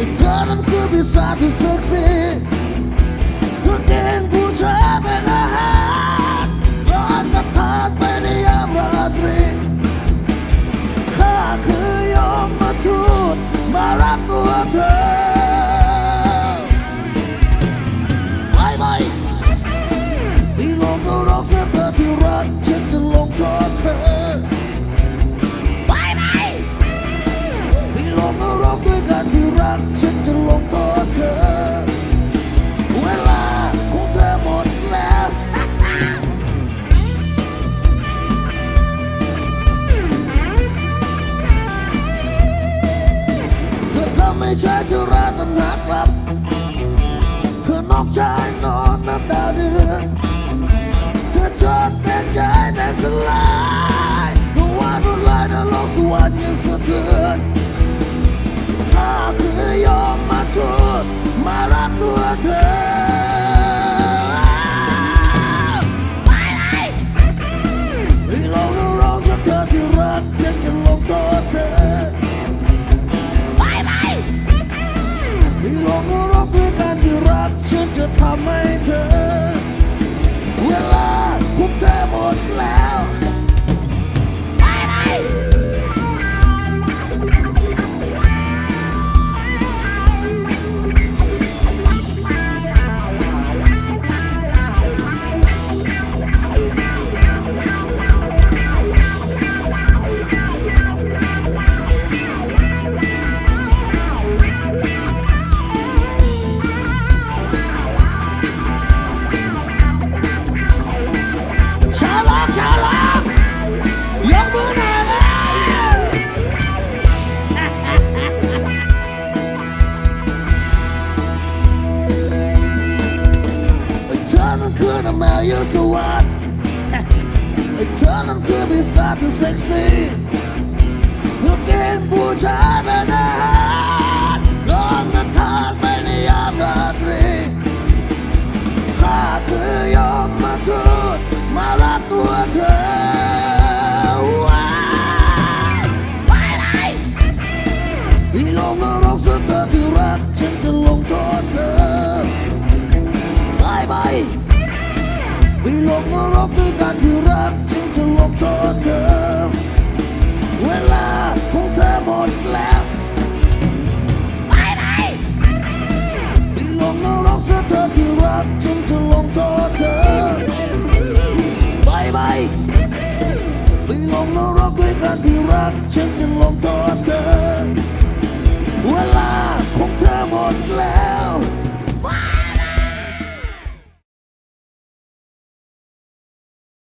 It doesn't give you something sexy ไม่ใช่จะรักตันหากลับเธอนอกชายนอนน้ำดาวเดือนเธอชอบแต่ใจแต่สลายเพราะว่ารุนแรงในโลกสวรรค์ยังสะเทือน ทำให้เธอ เวลาของเธอหมดแล้ว a million, so what? it turned and could be something sexy. You can't put พี่ลงนรกด้วยกันที่รักฉันจะลงโทษเธอเวลาของเธอหมดแล้วไปเลยพี่ลงนรกสุดเธอที่รักฉันจะลงโทษเธอไปไปพี่ลงนรกด้วยกันที่รักฉันจะลงโทษเธอเวลาของเธอหมดแล้ว